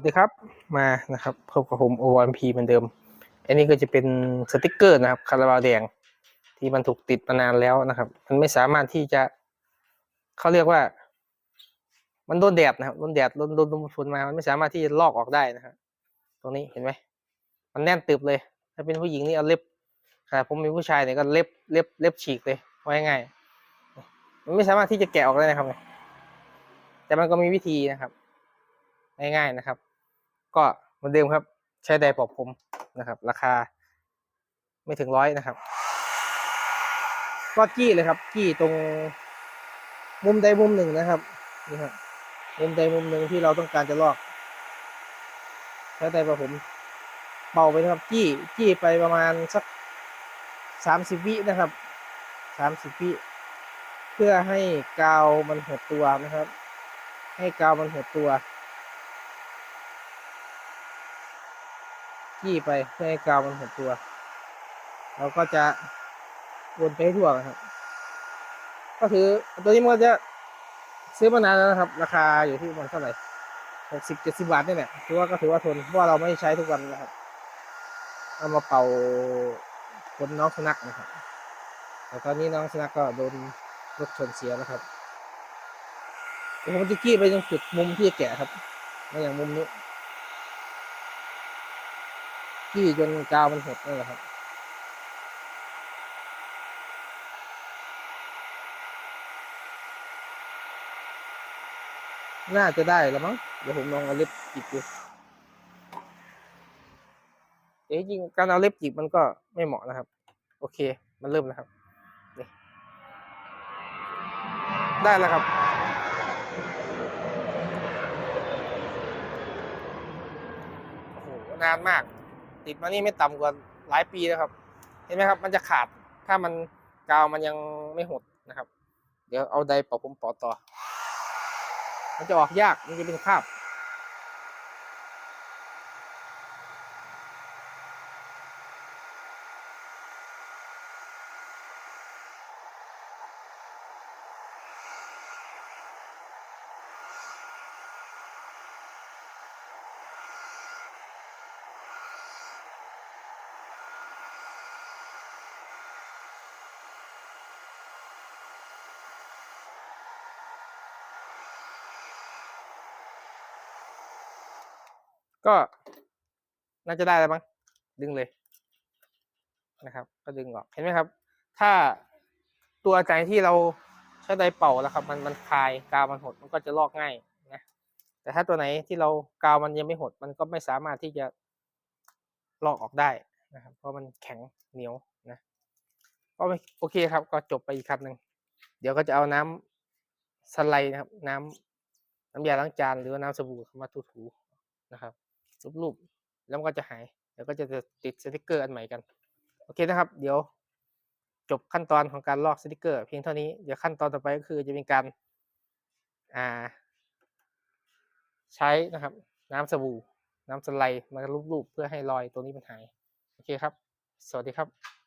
วัสดีครับมานะครับพบกับผม OMP เหมือนเดิม อันนี้ก็จะเป็นสติกเกอร์นะครับคาราบาวแดง ที่มันถูกติดมานานแล้วนะครับ มันไม่สามารถที่จะเขาเรียกว่า มันโดนแดดนะครับโดนแดดโดนโดนลมฝนมามันไม่สามารถที่จะลอกออกได้นะครับตรงนี้เห็นไหมมันแน่นตึบเลย ถ้าเป็นผู้หญิงนี่เอาเล็บขนาดผมเป็นผู้ชายเนี่ยก็เล็บเล็บเล็บฉีกเลยว่าง่ายๆมันไม่สามารถที่จะแกะออกได้นะครับแต่มันก็มีวิธีนะครับง่ายๆนะครับ ก็เหมือนเดิมครับ ใช้ไดร์ปอกผมนะครับ ราคาไม่ถึงร้อยนะครับ ก็จี้เลยครับจี้ตรงมุมใดมุมหนึ่งนะครับนี่ครับมุมใดมุมหนึ่งที่เราต้องการจะลอกใช้ไดร์ปอกผมเป่าไปนะครับจี้จี้ไปประมาณสักสามสิบวินะครับสามสิบวิเพื่อให้กาวมันหดตัวนะครับ ให้กาวมันหดตัว จี้ไปเพื่อให้กาวมันหดตัว เราก็จะวนไปให้ทั่วนะครับ ก็คือตัวนี้มันจะซื้อมานานแล้วนะครับ ราคาอยู่ที่ประมันเท่าไหร่หกสิบเจ็ดสิบาทนี่แหละถือว่าก็ถือว่าทนเพราะว่าเราไม่ใช้ทุกวันนะครับ เอามาเป่าคนน้องสุนัขนะครับแต่ตอนนี้น้องสุนัขก็โดนรถชนเสียแล้วครับผมจะจี้ไปตรงจุดมุมที่แกะครับมาอย่างมุมนี้ ที่จนกาวมันหดนั่แหละครับน่าจะได้แล้วมั้ง เดี๋ยวผมลองเอาเล็บจิกดูแต่จริงการเอาเล็บจิกมันก็ไม่เหมาะนะครับ โอเค มันเริ่มแล้วครับ ได้แล้วครับ โอ้โห นานมาก ติดมานี่ไม่ต่ำกว่าหลายปีแล้วครับ เห็นไหมครับ มันจะขาดถ้ามันกาวมันยังไม่หดนะครับ เดี๋ยวเอาไดเป่าผมปอต่อ มันจะออกยากมันจะเป็นคราบ ก็น่าจะได้แล้วมั้งดึงเลยนะครับ ก็ดึงออกเห็นไหมครับ ถ้าตัวใจที่เราใช้ไดเป่าแล้วครับ มันมันคลายกาวมันหดมันก็จะลอกง่ายนะแต่ถ้าตัวไหนที่เรากาวมันยังไม่หด มันก็ไม่สามารถที่จะลอกออกได้นะครับ เพราะมันแข็งเหนียวนะก็โอเคครับ ก็จบไปอีกคันหนึ่งเดี๋ยวก็จะเอาน้ำสไลด์นะครับ น้ำน้ำยาล้างจานหรือว่าน้ำสบู่มาถูๆนะครับ รูปๆแล้วมันก็จะหายเดี๋ยวก็จะติดสติกเกอร์อันใหม่กันโอเคนะครับ เดี๋ยวจบขั้นตอนของการลอกสติกเกอร์ เพียงเท่านี้เดี๋ยวขั้นตอนต่อไปก็คือจะเป็นการอ่า ใช้นะครับ น้ำสบู่น้ำสไลด์มารูปๆเพื่อให้รอยตัวนี้มันหาย โอเคครับ สวัสดีครับ